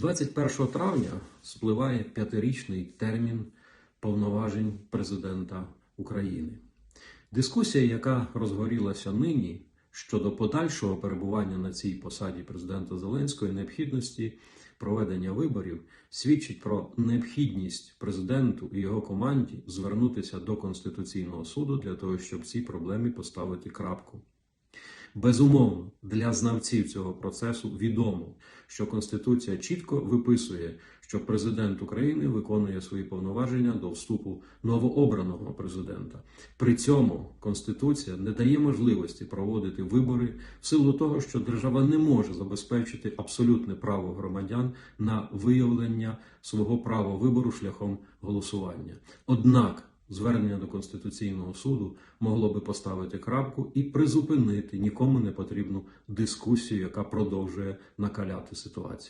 21 травня спливає п'ятирічний термін повноважень президента України. Дискусія, яка розгорілася нині щодо подальшого перебування на цій посаді президента Зеленського і необхідності проведення виборів, свідчить про необхідність президенту і його команді звернутися до Конституційного суду для того, щоб ці проблеми поставити крапку. Безумовно, для знавців цього процесу відомо, що Конституція чітко виписує, що президент України виконує свої повноваження до вступу новообраного президента. При цьому Конституція не дає можливості проводити вибори в силу того, що держава не може забезпечити абсолютне право громадян на виявлення свого права вибору шляхом голосування. Однак Звернення до Конституційного суду могло би поставити крапку і призупинити нікому не потрібну дискусію, яка продовжує накаляти ситуацію.